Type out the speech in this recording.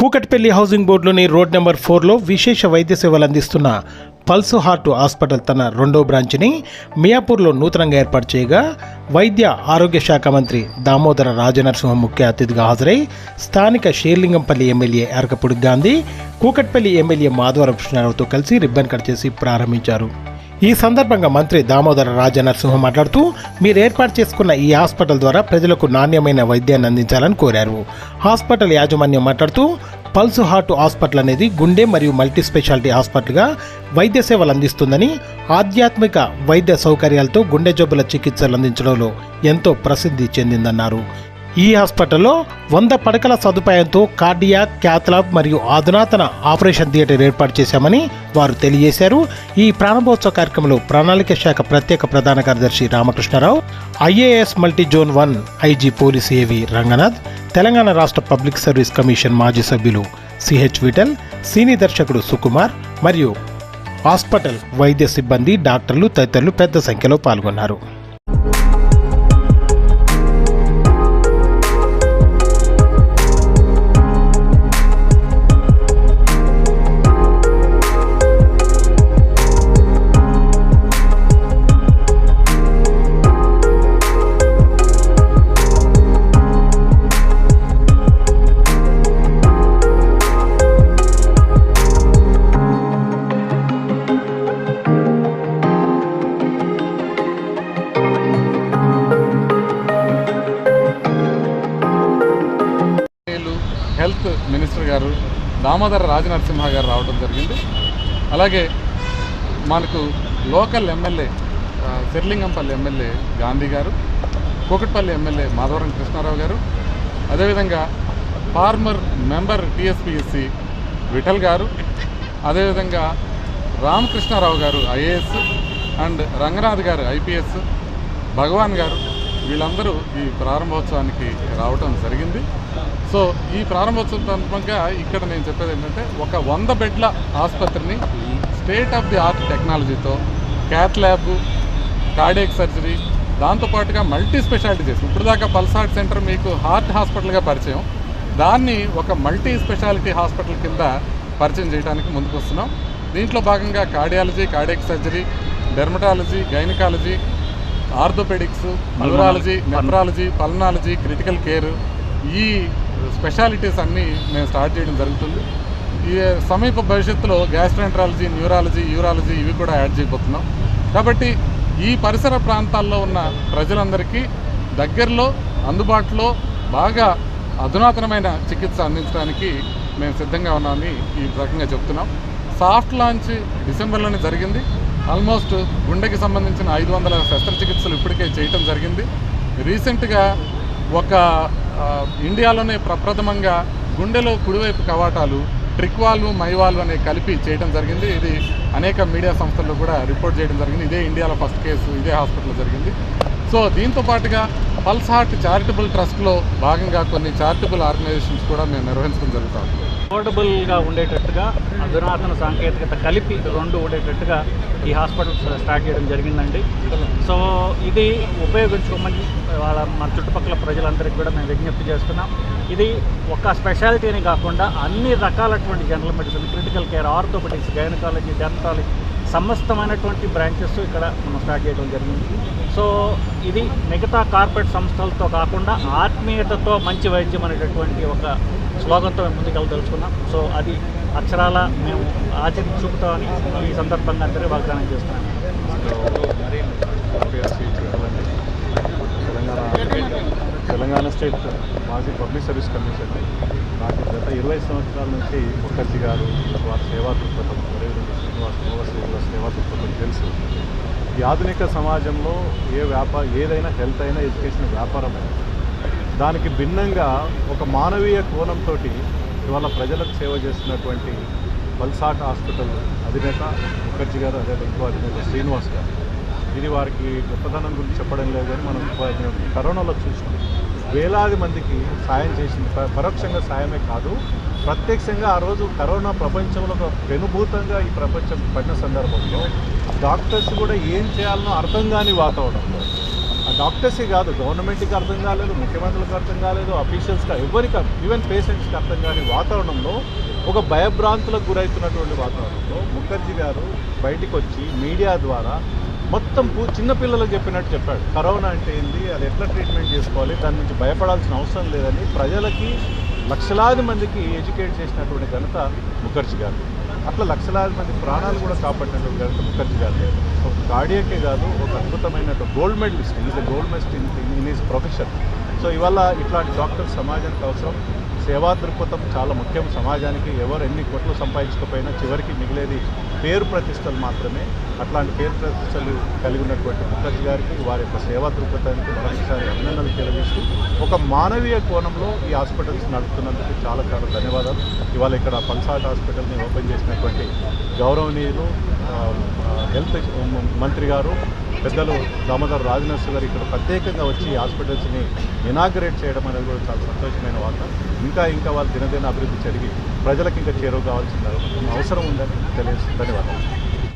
Kukatpally housing బోర్డులోని road number ఫోర్లో విశేష వైద్య సేవలు అందిస్తున్న పల్స్ హార్ట్ హాస్పిటల్ తన రెండో బ్రాంచ్ని మియాపూర్లో నూతనంగా ఏర్పాటు చేయగా వైద్య ఆరోగ్య శాఖ మంత్రి దామోదర రాజనరసింహ ముఖ్య అతిథిగా హాజరై స్థానిక షేర్లింగంపల్లి ఎమ్మెల్యే అరకపూడి గాంధీ కూకట్పల్లి ఎమ్మెల్యే మాధవరం కృష్ణారావుతో కలిసి రిబ్బన్ కట్ చేసి ప్రారంభించారు. ఈ సందర్భంగా మంత్రి దామోదర రాజ నరసింహ మాట్లాడుతూ మీరు ఏర్పాటు చేసుకున్న ఈ హాస్పిటల్ ద్వారా ప్రజలకు నాణ్యమైన వైద్యాన్ని అందించాలని కోరారు. హాస్పిటల్ యాజమాన్యం మాట్లాడుతూ పల్స్ హార్ట్ హాస్పిటల్ అనేది గుండె మరియు మల్టీ స్పెషాలిటీ హాస్పిటల్గా వైద్య సేవలు అందిస్తుందని ఆధ్యాత్మిక వైద్య సౌకర్యాలతో గుండె జబ్బుల చికిత్సలు అందించడంలో ఎంతో ప్రసిద్ధి చెందిందన్నారు. ఈ హాస్పిటల్లో వంద పడకల సదుపాయంతో కార్డియా క్యాథ్లాబ్ మరియు అధునాతన ఆపరేషన్ థియేటర్ ఏర్పాటు చేశామని వారు తెలియజేశారు. ఈ ప్రారంభోత్సవ కార్యక్రమంలో ప్రణాళిక శాఖ ప్రత్యేక ప్రధాన కార్యదర్శి Ramakrishna Rao IAS multi zone one IG police AV Ranganath Telangana రాష్ట్ర పబ్లిక్ సర్వీస్ కమిషన్ మాజీ సభ్యులు సిహెచ్ విఠల్ సినీ దర్శకుడు సుకుమార్ మరియు హాస్పిటల్ వైద్య సిబ్బంది డాక్టర్లు తదితరులు పెద్ద సంఖ్యలో పాల్గొన్నారు. హెల్త్ మినిస్టర్ గారు దామోదర రాజనరసింహ గారు రావడం జరిగింది. అలాగే మనకు లోకల్ ఎమ్మెల్యే ఆ, ఎమ్మెల్యే గాంధీ గారు కూకట్పల్లి ఎమ్మెల్యే మాధవరం కృష్ణారావు గారు అదేవిధంగా ఫార్మర్ మెంబర్ టిఎస్పిఎస్సి విఠల్ గారు అదేవిధంగా రామకృష్ణారావు గారు ఐఏఎస్ అండ్ రంగనాథ్ గారు ఐపీఎస్ భగవాన్ గారు వీళ్ళందరూ ఈ ప్రారంభోత్సవానికి రావటం జరిగింది. సో ఈ ప్రారంభోత్సవం సందర్భంగా ఇక్కడ నేను చెప్పేది ఏంటంటే ఒక వంద బెడ్ల ఆసుపత్రిని స్టేట్ ఆఫ్ ది ఆర్ట్ టెక్నాలజీతో క్యాత్ ల్యాబ్ కార్డియక్ సర్జరీ దాంతోపాటుగా మల్టీ స్పెషాలిటీ చేసి ఇప్పుడు దాకా పల్స్ హార్ట్ సెంటర్ మీకు హార్ట్ హాస్పిటల్గా పరిచయం. దాన్ని ఒక మల్టీ స్పెషాలిటీ హాస్పిటల్ కింద పరిచయం చేయడానికి ముందుకు వస్తున్నాం దీంట్లో భాగంగా cardiology cardiac surgery dermatology gynaecology orthopaedics neurology nephrology pulmonology critical care ఈ స్పెషాలిటీస్ అన్నీ మేము స్టార్ట్ చేయడం జరుగుతుంది. ఈ సమీప భవిష్యత్తులో గ్యాస్ట్రెంట్రాలజీ న్యూరాలజీ యూరాలజీ ఇవి కూడా యాడ్ చేయబోతున్నాం. కాబట్టి ఈ పరిసర ప్రాంతాల్లో ఉన్న ప్రజలందరికీ దగ్గరలో అందుబాటులో బాగా అధునాతనమైన చికిత్స అందించడానికి మేము సిద్ధంగా ఉన్నామని ఈ రకంగా చెప్తున్నాం. సాఫ్ట్ లాంచ్ డిసెంబర్లోనే జరిగింది. ఆల్మోస్ట్ గుండెకి సంబంధించిన ఐదు వందల శస్త్రచికిత్సలు ఇప్పటికే చేయటం జరిగింది. రీసెంట్గా ఒక ఇండియాలోనే ప్రప్రథమంగా గుండెలో కుడివైపు కవాటాలు ట్రిక్వాల్వ్ మైవాల్వ్ అనే కలిపి చేయడం జరిగింది. ఇది అనేక మీడియా సంస్థల్లో కూడా రిపోర్ట్ చేయడం జరిగింది. ఇదే ఇండియాలో ఫస్ట్ కేసు ఇదే హాస్పిటల్లో జరిగింది. సో దీంతో పాటుగా పల్స్ హార్ట్ చారిటబుల్ ట్రస్ట్లో భాగంగా కొన్ని చారిటబుల్ ఆర్గనైజేషన్స్ కూడా మేము నిర్వహించడం జరుగుతుంది అఫోర్డబుల్గా ఉండేటట్టుగా అధునాతన సాంకేతికత కలిపి రెండు ఉండేటట్టుగా ఈ హాస్పిటల్ స్టార్ట్ చేయడం జరిగిందండి. సో ఇది ఉపయోగించుకోమని వాళ్ళ మన చుట్టుపక్కల ప్రజలందరికీ కూడా మేము విజ్ఞప్తి చేస్తున్నాం. ఇది ఒక స్పెషాలిటీని కాకుండా అన్ని రకాలటువంటి general medicine critical care orthopaedics gynaecology dermatology సమస్తమైనటువంటి బ్రాంచెస్ ఇక్కడ మనం స్టార్ట్ చేయడం జరిగింది. సో ఇది మిగతా కార్పొరేట్ సంస్థలతో కాకుండా ఆత్మీయతతో మంచి వైద్యం అనేటటువంటి ఒక స్లోగన్తో మేము ముందుకెళ్ళదలుచుకున్నాం సో అది అక్షరాల మేము ఆచరి చూపుతామని ఈ సందర్భంగా అందరూ వాగ్దానం చేస్తున్నాం. తెలంగాణ తెలంగాణ స్టేట్ మాజీ పబ్లిక్ సర్వీస్ కమిషన్ గత ఇరవై సంవత్సరాల నుంచి ముఖర్జీ గారు వారి సేవా దృక్పథం అదేవిధంగా శ్రీనివాస్ శ్రీనివాస సేవా దృక్పథం తెలుసు. ఈ ఆధునిక సమాజంలో ఏ వ్యాపార ఏదైనా హెల్త్ అయినా ఎడ్యుకేషన్ వ్యాపారం దానికి భిన్నంగా ఒక మానవీయ కోణంతో ఇవాళ ప్రజలకు సేవ చేస్తున్నటువంటి పల్సాట్ హాస్పిటల్ అధినేత ముఖర్జీ గారు అదే ఇంకో అధినేత శ్రీనివాస్ గారు. ఇది వారికి గొప్పతనం గురించి చెప్పడం లేదు కానీ మనం కరోనాలో చూసినాం. వేలాది మందికి సాయం చేసింది. ప- పరోక్షంగా సాయమే కాదు. ప్రత్యక్షంగా ఆ రోజు కరోనా ప్రపంచంలో ఒక పెనుభూతంగా ఈ ప్రపంచం పడిన సందర్భంలో డాక్టర్స్ కూడా ఏం చేయాలనో అర్థం కాని వాతావరణంలో. ఆ డాక్టర్సే కాదు గవర్నమెంట్కి అర్థం కాలేదు ముఖ్యమంత్రులకు అర్థం కాలేదు అఫీషియల్స్కి ఎవరికి ఈవెన్ పేషెంట్స్కి అర్థం కాని వాతావరణంలో ఒక భయభ్రాంతులకు గురవుతున్నటువంటి వాతావరణంలో ముఖర్జీ గారు బయటకు వచ్చి మీడియా ద్వారా మొత్తం చిన్నపిల్లలకు చెప్పినట్టు చెప్పాడు. కరోనా అంటే ఏంది? అది ఎట్లా ట్రీట్మెంట్ చేసుకోవాలి? దాని నుంచి భయపడాల్సిన అవసరం లేదని ప్రజలకి లక్షలాది మందికి ఎడ్యుకేట్ చేసినటువంటి ఘనత ముఖర్జీ గారు. అట్లా లక్షలాది మంది ప్రాణాలు కూడా కాపాడినటువంటి ఘనత ముఖర్జీ గారు. ఒక కార్డియకే కాదు ఒక అద్భుతమైన gold medallist. Is gold medallist in in is profession so ఇవాళ ఇట్లాంటి డాక్టర్ సమాజానికి అవసరం. సేవా దృక్పథం చాలా ముఖ్యం. సమాజానికి ఎవరు ఎన్ని కోట్లు సంపాదించకపోయినా చివరికి మిగిలేది పేరు ప్రతిష్టలు మాత్రమే. అట్లాంటి పేరు ప్రతిష్టలు కలిగి ఉన్నటువంటి ముఖర్జీ గారికి వారి యొక్క సేవా దృక్పథానికి మరొకసారి అభినందనలు తెలియజేస్తూ ఒక మానవీయ కోణంలో ఈ హాస్పిటల్స్ నడుపుతున్నందుకు చాలా చాలా ధన్యవాదాలు. ఇవాళ ఇక్కడ పల్సాట్ హాస్పిటల్ని ఓపెన్ చేసినటువంటి గౌరవనీయులు హెల్త్ మంత్రి గారు పెద్దలు దామోదర్ రాజనర్సు గారు ఇక్కడ ప్రత్యేకంగా వచ్చి హాస్పిటల్స్ని ఇనాగరేట్ చేయడం అనేది కూడా చాలా సంతోషమైన వార్త. ఇంకా ఇంకా వాళ్ళు దినదిన అభివృద్ధి జరిగి ప్రజలకు ఇంకా చేరువ కావాల్సిన అవసరం ఉందని తెలియజేసి ధన్యవాదాలు.